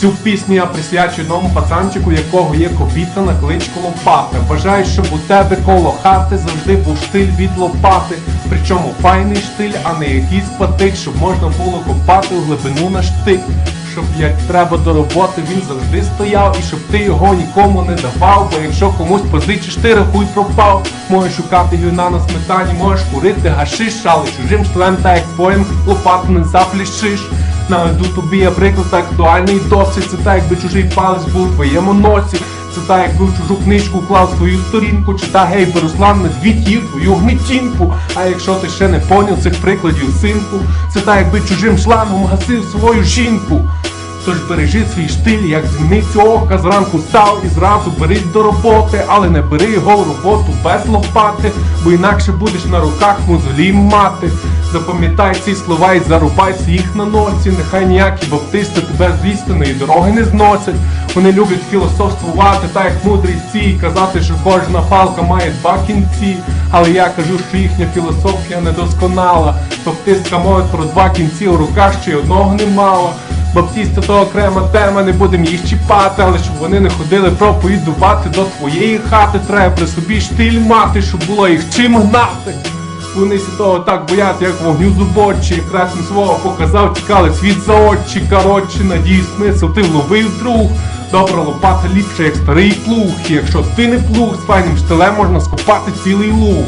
Цю пісню я присвячую одному пацанчику, якого є копіта на кличку Лопата. Бажаю, щоб у тебе коло хати завжди був штиль від лопати. Причому файний штиль, а не якийсь патик, щоб можна було копати у глибину на штик. Щоб як треба до роботи він завжди стояв, і щоб ти його нікому не давав. Бо якщо комусь позичиш, ти рахуй пропав. Можеш шукати гівна на сметані, можеш курити гашиш, але чужим штилем та як твоїм лопату не запліщиш. Наведу тобі я приклад актуальний досить. Це так, якби чужий палець був у твоєму носі. Це так, якби в чужу книжку клав свою сторінку, чи та гей Руслан Медвідь їв твою гнитінку. А якщо ти ще не поняв цих прикладів, синку, це так, якби чужим шлангом гасив свою жінку. Тож бережи свій штиль, як зіницю ока, зранку став і зразу бери до роботи, але не бери його в роботу без лопати, бо інакше будеш на руках мозолі мати. Запам'ятай ці слова і зарубайся їх на ноці. Нехай ніякі баптисти тебе з істинної дороги не зносять. Вони люблять філософствувати, так як мудріці, і казати, що кожна палка має два кінці. Але я кажу, що їхня філософія недосконала. Баптистка мовить про два кінці у руках, ще й одного не мала. Баптісти то окрема тема, не будемо їх чіпати, але щоб вони не ходили проповідувати до твоєї хати, треба при собі штиль мати, щоб було їх чим гнати. Вони того так боять, як вогню зубочі, їм свого показав, тікали світ за очі, коротше, надію смисл, ти вловив друг. Добра лопата ліпше, як старий плуг. І якщо ти не плуг, з файним штилем можна скопати цілий луг.